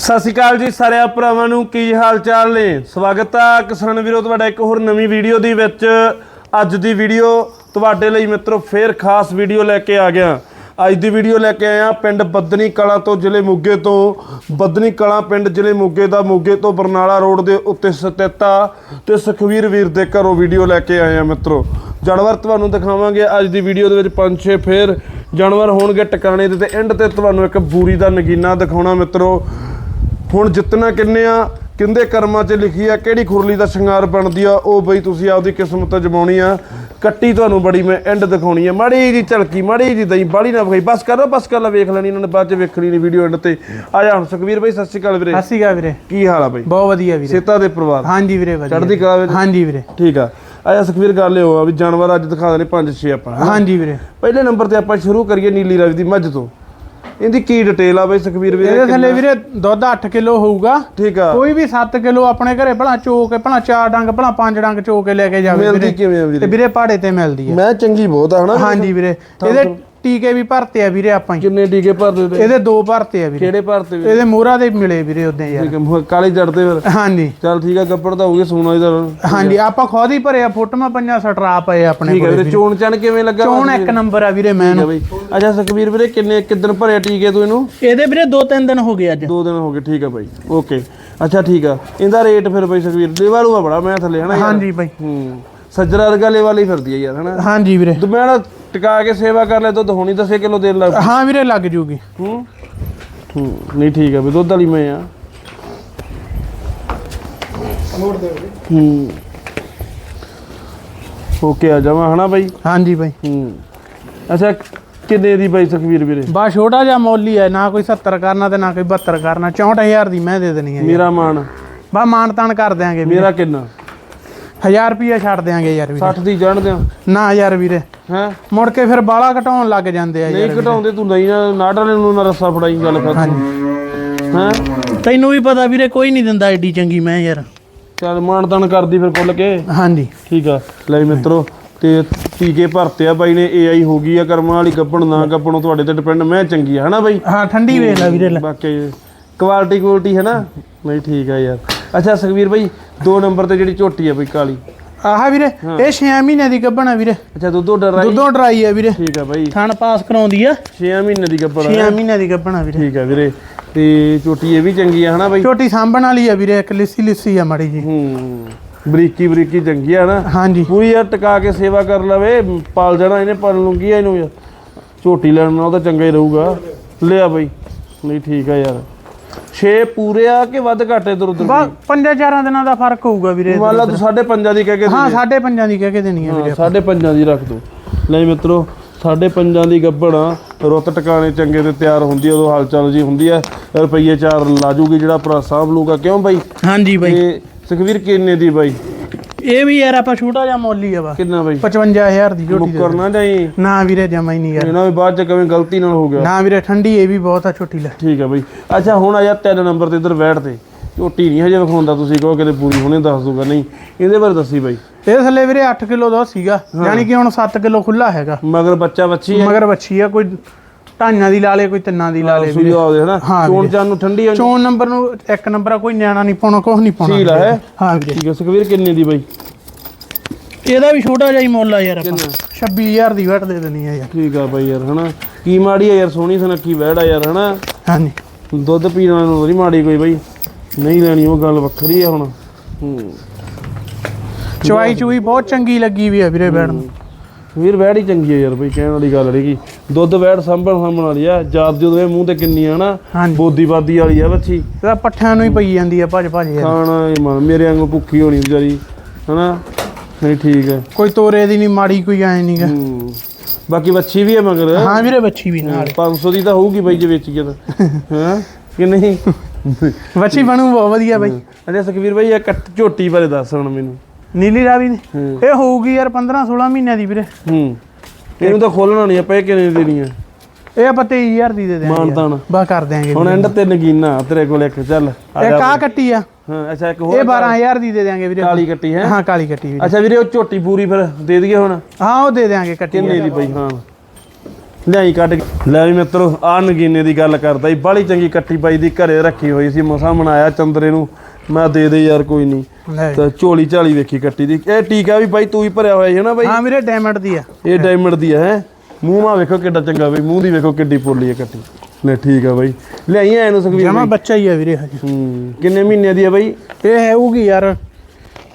ਸਤਿ ਸ਼੍ਰੀ ਅਕਾਲ ਜੀ ਸਾਰਿਆਂ ਭਰਾਵਾਂ ਨੂੰ, ਕੀ ਹਾਲ ਚਾਲ ਨੇ? ਸਵਾਗਤ ਆ ਕਿਸਾਨ ਵੀਰੋ, ਤੁਹਾਡਾ ਇੱਕ ਹੋਰ ਨਵੀਂ ਵੀਡੀਓ ਦੀ ਵਿੱਚ। ਅੱਜ ਦੀ ਵੀਡੀਓ ਤੁਹਾਡੇ ਲਈ ਮਿੱਤਰੋ ਫੇਰ ਖਾਸ ਵੀਡੀਓ ਲੈ ਕੇ ਆ ਗਿਆ। ਅੱਜ ਦੀ ਵੀਡੀਓ ਲੈ ਕੇ ਆਇਆ ਪਿੰਡ ਬੱਦਨੀ ਕਲਾਂ ਤੋਂ, ਜ਼ਿਲ੍ਹੇ ਮੋਗੇ ਤੋਂ। ਬੱਦਨੀ ਕਲਾਂ ਪਿੰਡ, ਜ਼ਿਲ੍ਹੇ ਮੋਗੇ ਦਾ, ਮੋਗੇ ਤੋਂ ਬਰਨਾਲਾ ਰੋਡ ਦੇ ਉੱਤੇ ਸਥਿਤ ਆ ਤੇ ਸੁਖਵੀਰ ਵੀਰ ਦੇ ਘਰੋਂ ਵੀਡੀਓ ਲੈ ਕੇ ਆਏ ਆ ਮਿੱਤਰੋ। ਜਾਨਵਰ ਤੁਹਾਨੂੰ ਦਿਖਾਵਾਂਗੇ ਅੱਜ ਦੀ ਵੀਡੀਓ ਦੇ ਵਿੱਚ ਪੰਜ, ਛੇ ਫੇਰ। ਜਾਨਵਰ ਹੋਣਗੇ ਟਿਕਾਣੇ ਦੇ ਤੇ ਐਂਡ ਤੇ ਤੁਹਾਨੂੰ ਇੱਕ ਬੂਰੀ ਦਾ ਨਗੀਨਾ ਦਿਖਾਉਣਾ ਮਿੱਤਰੋ। ਹੁਣ ਜਿੱਤਣਾ ਕਿੰਨੇ ਆ? ਕਿੰਦੇ ਕਰਮਾਂ 'ਚ ਲਿਖੀ ਆ? ਕਿਹੜੀ ਖੁਰਲੀ ਦਾ ਸ਼ਿੰਗਾਰ ਬਣਦੀ ਆ? ਉਹ ਬਈ ਤੁਸੀਂ ਆਪਦੀ ਕਿਸਮਤ ਜਮਾਉਣੀ ਆ। ਕੱਟੀ ਤੁਹਾਨੂੰ ਬੜੀ ਮੈਂ ਐਂਡ ਦਿਖਾਉਣੀ ਆ। ਮਾੜੀ ਜੀ ਝਲਕੀ ਮਾੜੀ ਜੀ ਦਈ ਬਾਲੀ ਨਾ ਵਿਖਾਈ। ਬਸ ਕਰੋ ਬਸ ਕਰ ਲੈ ਵੇਖ ਲੈਣੀ ਇਹਨਾਂ ਨੇ ਬਾਅਦ 'ਚ ਵੇਖਣੀ ਨਹੀਂ ਵੀਡੀਓ ਐਂਡ ਤੇ। ਆ ਜਾ ਹੁਣ ਸੁਖਵੀਰ ਬਈ ਸਤਿ ਸ਼੍ਰੀ ਅਕਾਲ ਵੀਰੇ। ਸਤਿ ਸ਼੍ਰੀ ਅਕਾਲ ਵੀਰੇ। ਕੀ ਹਾਲ ਆ ਬਈ? ਬਹੁਤ ਵਧੀਆ ਵੀਰੇ। ਸੇਤਾ ਦੇ ਪਰਿਵਾਰ। ਹਾਂਜੀ ਵੀਰੇ ਵਧੀਆ। ਚੜ੍ਹਦੀ ਕਲਾ ਵਿੱਚ? ਹਾਂਜੀ ਵੀਰੇ। ਠੀਕ ਆ। ਆਇਆ ਸੁਖਵੀਰ ਗੱਲ ਇਹ ਹੋਆ ਵੀ ਜਾਨਵਰ ਅੱਜ ਦਿਖਾ ਦੇਣੇ ਪੰਜ ਛੇ ਆਪਾਂ ਹਨਾ? ਹਾਂਜੀ ਵੀਰੇ। ਪਹਿਲੇ ਨੰਬਰ ਤੇ ਆਪਾਂ ਸ਼ੁਰੂ ਕਰੀਏ ਨੀਲੀ ਰਾਵੀ ਦੀ ਮੱਝ ਤੋਂ। ਇਹਦੀ ਕੀ ਡਿਟੇਲ ਆ ਬਈ ਸੁਖਵੀਰ ਵੀਰੇ? ਇਹਦੇ ਥੱਲੇ ਵੀਰੇ ਦੁੱਧ 8 ਕਿਲੋ ਹੋਊਗਾ। ਠੀਕ ਆ। ਕੋਈ ਵੀ 7 ਕਿਲੋ ਆਪਣੇ ਘਰੇ ਭਲਾ ਚੋ ਕੇ ਭਲਾ 4 ਡੰਗ ਭਲਾ 5 ਡੰਗ ਚੋ ਕੇ ਲੈ ਕੇ ਜਾਵੇ ਮਿਲਦੀ ਵੀਰੇ। ਕਿਵੇਂ ਆ ਤੇ ਵੀਰੇ ਵੀਰੇ ਪਹਾੜੇ ਤੇ ਮਿਲਦੀ ਹੈ ਮੈਂ ਚੰਗੀ ਬਹੁਤ ਆ ਹਨਾ ਹਾਂਜੀ ਵੀਰੇ। ਇਹਦੇ ਟੀਕੇ ਵੀ ਭਰਤੇ ਆ ਵੀਰੇ ਆਪਾਂ ਹੀ। ਕਿੰਨੇ ਟੀਕੇ ਭਰਦੇ ਤੇ? ਇਹਦੇ ਦੋ ਭਰਤੇ ਆ ਵੀਰੇ। ਕਿਹੜੇ ਭਰਤੇ ਵੀ ਇਹਦੇ ਮੋਹਰਾ ਦੇ ਮਿਲੇ ਵੀਰੇ ਉਦੋਂ ਯਾਰ। ਠੀਕ ਹੈ ਮੁਹ- ਕਾਲੀ ਜੜਦੇ ਫਿਰ? ਹਾਂਜੀ। ਚੱਲ ਠੀਕ ਆ ਗੱਪੜ ਤਾਂ ਹੋ ਗਿਆ ਸੋਨਾ ਇਹਦਾ ਹਾਂਜੀ ਆਪਾਂ ਖੁਦ ਹੀ ਭਰੇ ਆ ਫੋਟੋਆਂ ਪੰਜਾਂ ਸਟਰਾ ਪਏ ਆ ਆਪਣੇ ਠੀਕ ਹੈ ਵੀਰੇ ਚੋਣ ਚਣ ਕਿਵੇਂ ਲੱਗਾ ਚੋਣ ਇੱਕ ਨੰਬਰ ਆ ਵੀਰੇ ਮੈਂ ਅੱਛਾ ਸੁਖਵੀਰ ਵੀਰੇ ਕਿੰਨੇ ਕਿਦਨ ਭਰਿਆ ਟੀਕੇ ਤੂੰ ਇਹਨੂੰ? ਇਹਦੇ ਵੀਰੇ 2-3 ਦਿਨ ਹੋ ਗਏ ਅੱਜ। ਦੋ ਦਿਨ ਹੋ ਗਏ ਠੀਕ ਆ ਬਾਈ। ਓਕੇ। ਅੱਛਾ ਠੀਕ ਆ। ਇਹਦਾ ਰੇਟ ਫਿਰ ਬਈ ਸੁਖਵੀਰ ਲੇਵਾ ਲੂਆ ਬੜਾ ਮੈਂ ਥੱਲੇ ਹਨਾ ਹਾਂਜੀ ਬਾਈ। ਹੂੰ। ਸੱਜਰਾ ਵਰਗਾ ਲੇਵਾ ਲਈ ਫਿਰਦੀ ਆ ਯਾਰ ਹਨਾ? ਹਾਂਜੀ ਵੀਰੇ। ਮੈਂ ਟਿਕਾ ਕੇ ਸੇਵਾ ਕਰ ਲੈ ਦੁੱਧ ਹੋਣੀ 10 ਕਿਲੋ ਦੇਣ ਲੱਗ ਹਾਂ ਵੀਰੇ ਲੱਗ ਜੂਗੀ। ਹੂੰ? ਹੂੰ ਨਹੀਂ ਠੀਕ ਆ ਵੀ ਦੁੱਧ ਵਾਲੀ ਮੈਂ ਆ। ਹੂੰ। ਓਕੇ ਆ ਜਾਵਾਂ ਹਨਾ ਬਾਈ? ਹਾਂਜੀ ਬਾਈ। ਹੂੰ। ਅੱਛਾ ਕਿੰਨੇ ਦੀ ਬਾਈ ਸੁਖਵੀਰ ਵੀਰੇ? ਬਾ ਛੋਟਾ ਜਿਹਾ ਮੁੱਲ ਹੀ ਹੈ ਨਾ ਕੋਈ 70 ਕਰਨਾ ਤੇ ਨਾ ਕੋਈ 72 ਕਰਨਾ 64000 ਦੀ ਮੈਂ ਦੇ ਦੇਣੀ ਹੈ ਮੇਰਾ ਮਾਨ ਬਾ ਮਾਨ ਤਾਨ ਕਰ ਦਿਆਂਗੇ ਮੇਰਾ ਕਿੰਨਾ? 1000 ਰੁਪਿਆ ਛੱਡ ਦਿਆਂਗੇ ਯਾਰ ਵੀਰੇ। 60 ਦੀ ਜਾਣ ਦਿਆਂ। ਨਾ ਯਾਰ ਵੀਰੇ। ਹੈ? ਮੁੜ ਕੇ ਫਿਰ ਬਾਲਾ ਘਟਾਉਣ ਲੱਗ ਜਾਂਦੇ ਆ ਨਹੀਂ ਯਾਰ ਘਟਾਉਂਦੇ ਤੂੰ ਨਹੀਂ ਨਾ ਨਾੜ ਵਾਲੇ ਨੂੰ ਨਾ ਰੱਸਾ ਫੜਾਈ ਗੱਲ ਕਰ। ਹੈ? ਤੈਨੂੰ ਵੀ ਪਤਾ ਵੀਰੇ ਕੋਈ ਨਹੀਂ ਦਿੰਦਾ ਐਡੀ ਚੰਗੀ ਮੈਂ ਯਾਰ। ਚੱਲ ਮਾਨ ਤਾਨ ਕਰਦੀ ਫਿਰ ਪੁੱਲ ਕੇ। ਹਾਂਜੀ। ਠੀਕ ਆ। ਲੈ ਮਿੱਤਰੋ ਤੇ ਟੀਕੇ ਭਰਤੇ ਆ ਬਾਈ ਨੇ ਏਆਈ ਹੋ ਗਈ ਆ ਕਰਮਾਂ ਵਾਲੀ ਗੱਪਣ ਨਾ ਗੱਪਣੋਂ ਤੁਹਾਡੇ ਤੇ ਡਿਪੈਂਡ ਮੈਂ ਚੰਗੀ ਆ ਹਨਾ ਬਾਈ? ਹਾਂ ਠੰਡੀ ਵੇਖ ਲੈ ਵੀਰੇ। ਬਾਕੀ ਕੁਆਲਿਟੀ ਕੁਆਲਿਟੀ ਹੈ ਨਾ? ਨਹੀਂ ਠੀਕ ਆ ਯਾਰ। ਅੱਛਾ ਸੁਖਵੀਰ ਬਾਈ ਦੋ ਨੰਬਰ ਤੇ ਜਿਹੜੀ ਝੋਟੀ ਆ ਬਈ ਕਾਲੀ। ਆਹ ਵੀਰੇ ਇਹ 6 ਮਹੀਨੇ ਦੀ ਗੱਭਣਾ ਵੀਰੇ। ਅੱਛਾ ਦੁੱਧੋ ਡਰਾਈ? ਦੁੱਧੋਂ ਡਰਾਈ ਆ ਵੀਰੇ। ਠੀਕ ਆ ਬਾਈ। ਥਣ ਪਾਸ ਕਰਾਉਂਦੀ ਆ। 6 ਮਹੀਨੇ ਦੀ ਗੱਪਣ 6 ਮਹੀਨੇ ਦੀ ਗੱਭਣਾ ਵੀਰੇ। ਠੀਕ ਆ ਵੀਰੇ ਤੇ ਝੋਟੀ ਇਹ ਵੀ ਚੰਗੀ ਆ ਹਨਾ ਬਾਈ? ਛੋਟੀ ਸਾਂਭਣ ਵਾਲੀ ਆ ਵੀਰੇ ਇੱਕ ਲਿੱਸੀ ਲਿੱਸੀ ਆ ਮਾੜੀ ਜੀ। ਹੂੰ ਬਰੀਕੀ ਬਰੀਕੀ ਚੰਗੀ ਆ ਨਾ ਹਾਂਜੀ। ਪੂਰੀ ਯਾਰ ਟਿਕਾ ਕੇ ਸੇਵਾ ਕਰ ਲਵੇ ਪਾਲ ਜਾਣਾ ਇਹਨੇ ਪਾਲ ਲੂੰਗੀ ਇਹਨੂੰ। ਯਾਰ ਝੋਟੀ ਲੈਣ ਨਾਲ ਉਹ ਤਾਂ ਚੰਗਾ ਹੀ ਰਹੂਗਾ। ਲਿਆ ਬਈ। ਨਹੀਂ ਠੀਕ ਆ ਯਾਰ। 6 ਪੂਰੇ ਆ ਕਿ ਵੱਧ ਘੱਟ ਉਧਰ ਬਾ ਪੰਜਾਂ ਚਾਰਾਂ ਦਿਨਾਂ ਦਾ ਫ਼ਰਕ ਹੋਊਗਾ ਵੀਰੇ ਮੰਨ ਲਾ ਤੂੰ ਸਾਢੇ ਪੰਜਾਂ ਦੀ ਕਹਿ ਕੇ ਹਾਂ ਸਾਢੇ ਪੰਜਾਂ ਦੀ ਕਹਿ ਕੇ ਦੇਣੀ ਆ ਵੀਰੇ ਸਾਢੇ ਪੰਜਾਂ ਦੀ ਰੱਖ ਦੋ। ਲੈ ਮਿੱਤਰੋ ਸਾਢੇ ਪੰਜਾਂ ਦੀ ਗੱਬੜ ਰੁੱਤ ਟਿਕਾਣੇ ਚੰਗੇ ਤੇ ਤਿਆਰ ਹੁੰਦੀ ਆ ਉਦੋਂ ਹਲਚਲ ਜੀ ਹੁੰਦੀ ਆ। ਰੁਪਈਏ ਚਾਰ ਲਾਜੂਗੀ ਜਿਹੜਾ ਭਰਾ ਸਾਂਭ ਲੂਗਾ। ਕਿਉਂ ਬਾਈ? ਹਾਂਜੀ ਬਾਈ। ਤੇ ਸੁਖਵੀਰ ਕਿੰਨੇ ਦੀ ਬਾਈ? ਇਹ ਵੀ ਯਾਰ ਆਪਾਂ ਛੋਟਾ ਜਿਹਾ ਮੁੱਲ ਆ ਬਸ। ਕਿੰਨਾ ਬਾਈ? 55000 ਦੀ ਝੋਟੀ ਦੇ ਮੁੱਕਰ ਨਾ ਜਾਈ ਨਾ ਵੀਰੇ ਜਮਾ ਹੀ ਨਹੀਂ ਯਾਰ। ਇਹਨਾਂ ਵੀ ਬਾਅਦ ਚ ਕਿਵੇਂ ਗਲਤੀ ਨਾਲ ਹੋ ਗਿਆ। ਨਾ ਵੀਰੇ ਠੰਡੀ ਇਹ ਵੀ ਬਹੁਤ ਆ ਛੋਟੀ ਲੈ। ਠੀਕ ਆ ਬਈ। ਅੱਛਾ ਹੁਣ ਆ ਜਾ ਤਿੰਨ ਨੰਬਰ ਤੇ ਇੱਧਰ ਬੈਠ ਤੇ। ਝੋਟੀ ਨਹੀਂ ਹਜੇ ਵਿਖਾਉਂਦਾ ਤੁਸੀਂ ਕਹੋ ਕਿਤੇ ਪੂਰੀ ਹੁਣੇ ਦੱਸ ਦੂਗਾ। ਨਹੀਂ ਇਹਦੇ ਬਾਰੇ ਦੱਸੀ ਬਾਈ। ਇਹ ਥੱਲੇ ਵੀਰੇ 8 ਕਿਲੋ ਦਾ ਸੀਗਾ। ਯਾਨੀ ਕਿ ਹੁਣ 7 ਕਿਲੋ ਖੁੱਲਾ ਹੈਗਾ। ਮਗਰ ਬੱਚਾ ਬੱਚੀ ਹੈ ਮਗਰ ਬੱਚੀ ਆ ਕੋਈ ਢਾਈਆਂ ਦੀ ਲਾ ਲੇ ਕੋਈ ਤਿੰਨਾਂ ਦੀ ਲਾ ਲੇ ਸੂਈ ਆਉਦੇ ਹਨਾ ਹਾਂ ਚੋਣ ਚਾਨ ਨੂੰ ਠੰਡੀ ਆ ਚੋਣ ਨੰਬਰ ਨੂੰ ਇੱਕ ਨੰਬਰ ਆ ਕੋਈ ਨਿਆਣਾ ਨਹੀਂ ਪਾਉਣਾ ਕੁਝ ਨਹੀਂ ਪਾਉਣਾ ਸੀਲ ਹੈ? ਹਾਂ ਵੀਰੇ। ਠੀਕ ਆ ਸੁਖਵੀਰ ਕਿੰਨੇ ਦੀ ਬਾਈ? ਇਹਦਾ ਵੀ ਛੋਟਾ ਜਿਹਾ ਹੀ ਮੁੱਲ ਆ ਯਾਰ ਆਪਾਂ। 26000 ਦੀ ਵਟ ਦੇ ਦੇਣੀ ਆ ਯਾਰ। ਠੀਕ ਆ ਬਾਈ ਯਾਰ ਹਨਾ। ਕੀ ਮਾੜੀ ਆ ਯਾਰ ਸੋਹਣੀ ਸੁਨੱਖੀ ਵਹਿੜ ਆ ਯਾਰ ਹਨਾ। ਹਾਂਜੀ। ਦੁੱਧ ਪੀਣ ਵਾਲੇ ਨੂੰ ਨਹੀਂ ਮਾੜੀ ਕੋਈ ਬਾਈ। ਨਹੀਂ ਲੈਣੀ ਉਹ ਗੱਲ ਵੱਖਰੀ ਆ ਹੁਣ। ਹੂੰ। ਚਵਾਈ ਚੂਈ ਬਹੁਤ ਚੰਗੀ ਲੱਗੀ ਵੀ ਆ ਵੀਰੇ ਬੈਣ ਨੂੰ। ਵੀਰ ਵਹਿੜ ਹੀ ਚੰਗੀ ਆ ਯਾਰ ਬਈ ਕਹਿਣ ਵਾਲੀ ਗੱਲ ਰਹੀ ਦੁੱਧ ਵਹਿੜ ਸੰਭਣ ਸੰਭਣ ਵਾਲੀ ਆ ਜਾਤ ਜਦੋਂ ਇਹ ਮੂੰਹ ਤੇ ਕਿੰਨੀ ਆ ਹਾਂਜੀ। ਬੋਦੀ ਬਾਦੀ ਵਾਲੀ ਆ ਬੱਚੀ। ਇਹਦਾ ਪੱਠਿਆਂ ਨੂੰ ਹੀ ਪਈ ਜਾਂਦੀ ਆ ਭੱਜ ਭੱਜ ਯਾਰ ਖਾਣਾ ਹੀ ਮਾਂ ਮੇਰੇ ਵਾਂਗੂ ਭੁੱਖੀ ਹੋਣੀ ਵਿਚਾਰੀ ਹਨਾ? ਨਹੀਂ ਠੀਕ ਹੈ ਕੋਈ ਤੋਰੇ ਦੀ ਨਹੀਂ ਮਾੜੀ ਕੋਈ ਐ ਨਹੀਂਗਾ ਹੂੰ। ਬਾਕੀ ਬੱਚੀ ਵੀ ਹੈ ਮਗਰ। ਹਾਂ ਵੀਰੇ ਬੱਚੀ ਵੀ ਨਾਲ। 500 ਦੀ ਤਾਂ ਹੋਊਗੀ ਬਾਈ ਜੇ ਵੇਚ ਗਿਆ ਤਾਂ। ਹਾਂ? ਕਿ ਨਹੀਂ? ਬੱਚੀ ਬਣੂ ਬਹੁਤ ਵਧੀਆ ਬਾਈ। ਅੱਛਾ ਸੁਖਵੀਰ ਬਾਈ ਇਹ ਕੱਟ ਝੋਟੀ ਬਾਰੇ ਦੱਸ ਹੁਣ ਮੈਨੂੰ। ਨੀਲੀ ਰਾਵੀ ਦੀ ਹੂੰ। ਇਹ ਹੋਊਗੀ ਯਾਰ 15 16 ਮਹੀਨਿਆਂ ਦੀ ਵੀਰੇ। ਹੂੰ। ਇਹਨੂੰ ਤਾਂ ਖੋਲਣਾ ਨਹੀਂ ਆਪਾਂ ਇਹ ਦੀ ਦੇਣੀ ਆ? ਇਹ ਆਪਾਂ 23000 ਦੀ ਦੇ ਦਿਆਂਗੇ ਮਾਨਤਾਨ। ਬਾ ਕਰ ਦਿਆਂਗੇ ਹੁਣ ਐਂਡ ਤੇ ਨਗੀਨਾ ਤੇਰੇ ਕੋਲ ਇੱਕ ਚੱਲ ਆ ਇਹ ਜਾ ਕਾ ਕੱਟੀ ਆ। ਹਾਂ ਅੱਛਾ ਇੱਕ ਇਹ ਹੋਰ 12000 ਦੀ ਦੇ ਦਿਆਂਗੇ ਵੀਰੇ। ਕਾਲੀ ਕੱਟੀ ਹੈ? ਹਾਂ ਕਾਲੀ ਕੱਟੀ ਵੀਰੇ। ਅੱਛਾ ਵੀਰੇ ਉਹ ਝੋਟੀ ਪੂਰੀ ਫਿਰ ਦੇ ਦਈਏ ਹੁਣ? ਹਾਂ ਉਹ ਦੇ ਦਿਆਂਗੇ ਕੱਟੀ ਕਿੰਨੇ ਦੀ ਬਈ ਹਾਂ। ਲਿਆਈ ਕੱਢ ਕੇ। ਲੈ ਵੀ ਮਿੱਤਰੋ ਆ ਨਗੀਨੇ ਦੀ ਗੱਲ ਕਰਦਾ ਸੀ ਬਾਲੀ ਚੰਗੀ ਕੱਟੀ ਬਾਈ ਦੀ ਘਰੇ ਰੱਖੀ ਹੋਈ ਸੀ। ਮਸਾ ਮਨਾਇਆ ਚੰਦਰੇ ਨੂੰ। ਮੈਂ ਦੇ ਦੇ ਯਾਰ ਕੋਈ ਨਹੀਂ। ਤਾਂ ਝੋਲੀ ਝਾਲੀ ਵੇਖੀ ਕੱਟੀ ਦੀ। ਇਹ ਟੀਕਾ ਵੀ ਬਾਈ ਤੂੰ ਹੀ ਭਰਿਆ ਹੋਇਆ ਹੈ ਨਾ ਬਾਈ? ਹਾਂ ਵੀਰੇ ਡਾਇਮੰਡ ਦੀ ਆ। ਇਹ ਡਾਇਮੰਡ ਦੀ ਹੈ? ਮੂੰਹ ਮਾ ਵੇਖੋ ਕਿੱਡਾ ਚੰਗਾ ਬਈ। ਮੂੰਹ ਦੀ ਵੇਖੋ ਕਿੱਡੀ ਪੋਲੀ ਹੈ ਕੱਟੀ। ਲੈ ਠੀਕ ਆ ਬਾਈ। ਲਿਆਈ ਐ ਨੂੰ ਸੁਖਵੀਰ ਜਮਾ। ਬੱਚਾ ਹੀ ਆ ਵੀਰੇ ਹਜੇ। ਹੂੰ ਕਿੰਨੇ ਮਹੀਨਿਆਂ ਦੀ ਆ ਬਾਈ? ਇਹ ਹੈਊਗੀ ਯਾਰ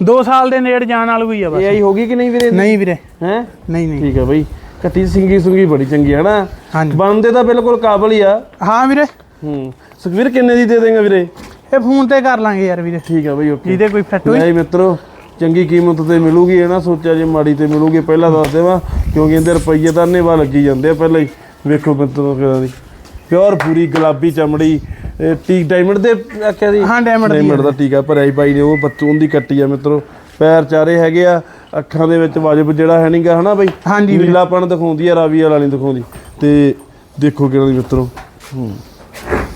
2 ਸਾਲ ਦੇ ਨੇੜ ਜਾਣ ਵਾਲੀ ਹੋਈ ਆ ਬਸ। ਇਹ ਆਈ ਹੋਗੀ ਕਿ ਨਹੀਂ ਵੀਰੇ ਨਹੀਂ ਵੀਰੇ। ਹੈ? ਨਹੀਂ ਨਹੀਂ। ਠੀਕ ਆ ਬਾਈ। ਕੱਟੀ ਸਿੰਗੀ ਸੁੰਗੀ ਬੜੀ ਚੰਗੀ ਹੈ ਨਾ ਹਾਂਜੀ। ਬਣਦੇ ਤਾਂ ਬਿਲਕੁਲ ਕਾਬਲ ਹੀ ਆ। ਹਾਂ ਵੀਰੇ। ਹੂੰ। ਸੁਖਵੀਰ ਕਿੰਨੇ ਦੀ ਦੇ ਦੇਂਗਾ ਵੀਰੇ? ਇਹ ਫੋਨ ਤੇ ਕਰ ਲਾਂਗੇ ਯਾਰ ਵੀਰੇ। ਠੀਕ ਆ ਬਾਈ ਓਕੇ। ਜਿਹਦੇ ਕੋਈ ਫਿੱਟ ਹੋਈ ਲੈ ਮਿੱਤਰੋ ਚੰਗੀ ਕੀਮਤ ਤੇ ਮਿਲੂਗੀ ਇਹ ਨਾ ਸੋਚਿਆ ਜੇ ਮਾੜੀ ਤੇ ਮਿਲੂਗੀ ਪਹਿਲਾਂ ਦੱਸ ਦੇਵਾਂ ਕਿਉਂਕਿ ਇਹਦੇ ਰੁਪਈਏ ਤਾਂ ਅੰਨੇਵਾਹ ਲੱਗੀ ਜਾਂਦੇ ਆ ਪਹਿਲਾਂ ਹੀ। ਵੇਖੋ ਮਿੱਤਰੋ ਕਿਹਦਾ ਦੀ। ਪਿਓਰ ਪੂਰੀ ਗੁਲਾਬੀ ਚਮੜੀ ਇਹ ਟੀ ਡਾਇਮੰਡ ਦੇ ਆਖਿਆ ਦੀ? ਹਾਂ, ਡਾਇਮੰਡ ਦਾ ਟੀਕਾ ਭਰਿਆ ਸੀ ਬਾਈ ਨੇ ਉਹ ਬੱਚੂਨ ਦੀ ਕੱਟੀ ਆ ਮਿੱਤਰੋ। ਪੈਰ ਚਾਰੇ ਹੈਗੇ ਆ ਅੱਖਾਂ ਦੇ ਵਿੱਚ ਵਾਜਬ ਜਿਹੜਾ ਹੈ ਨਹੀਂਗਾ ਹਨਾ ਬਾਈ? ਹਾਂਜੀ ਵੀਰੇ। ਨੀਲਾਪਣ ਦਿਖਾਉਂਦੀ ਆ ਰਾਵੀ ਵਾਲਾ ਨਹੀਂ ਦਿਖਾਉਂਦੀ। ਤੇ ਦੇਖੋ ਕਿਹੜਾ ਦੀ ਮਿੱਤਰੋ। ਹੂੰ।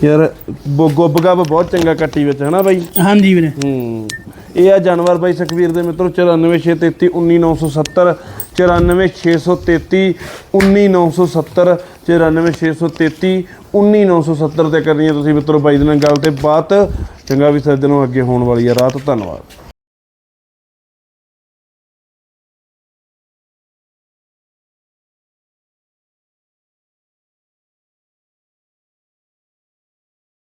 ਯਾਰ ਗੋਬ ਗੱਬ ਬਹੁਤ ਚੰਗਾ ਕੱਟੀ ਵਿੱਚ ਹਨਾ ਬਾਈ? ਹਾਂਜੀ ਵੀਰੇ। ਹੂੰ। ਇਹ ਆ ਜਾਨਵਰ ਬਾਈ ਸੁਖਵੀਰ ਦੇ ਮਿੱਤਰੋ 94633 19970 94633 19970 94633 19970 ਤੇ ਕਰਨੀ ਹੈ ਤੁਸੀਂ ਮਿੱਤਰੋ ਬਾਈ ਦੇ ਨਾਲ ਗੱਲ ਤੇ ਬਾਤ। ਚੰਗਾ ਵੀ ਸੱਜਣੋ ਅੱਗੇ ਹੋਣ ਵਾਲੀ ਆ ਰਾਤ ਧੰਨਵਾਦ।